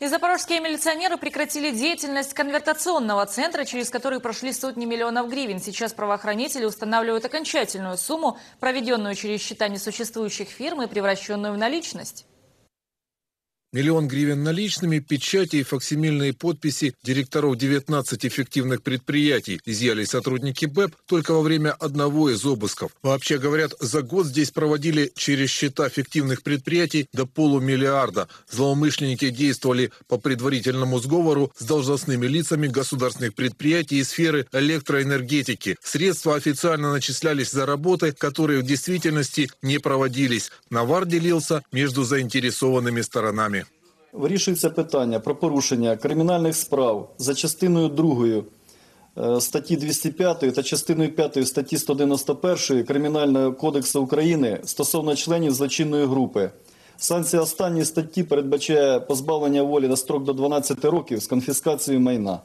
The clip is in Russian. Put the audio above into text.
И запорожские милиционеры прекратили деятельность конвертационного центра, через который прошли сотни миллионов гривен. Сейчас правоохранители устанавливают окончательную сумму, проведенную через счета несуществующих фирм и превращенную в наличность. Миллион гривен наличными, печати и факсимильные подписи директоров 19 эффективных предприятий изъяли сотрудники БЭП только во время одного из обысков. Вообще говорят, за год здесь проводили через счета фиктивных предприятий до полумиллиарда. Злоумышленники действовали по предварительному сговору с должностными лицами государственных предприятий и сферы электроэнергетики. Средства официально начислялись за работы, которые в действительности не проводились. Навар делился между заинтересованными сторонами. Вирішується питання про порушення кримінальних справ за частиною 2 е, статті 205 та частиною 5 статті 191 Кримінального кодексу України стосовно членів злочинної групи. Санкція останньої статті передбачає позбавлення волі на строк до 12 років з конфіскацією майна.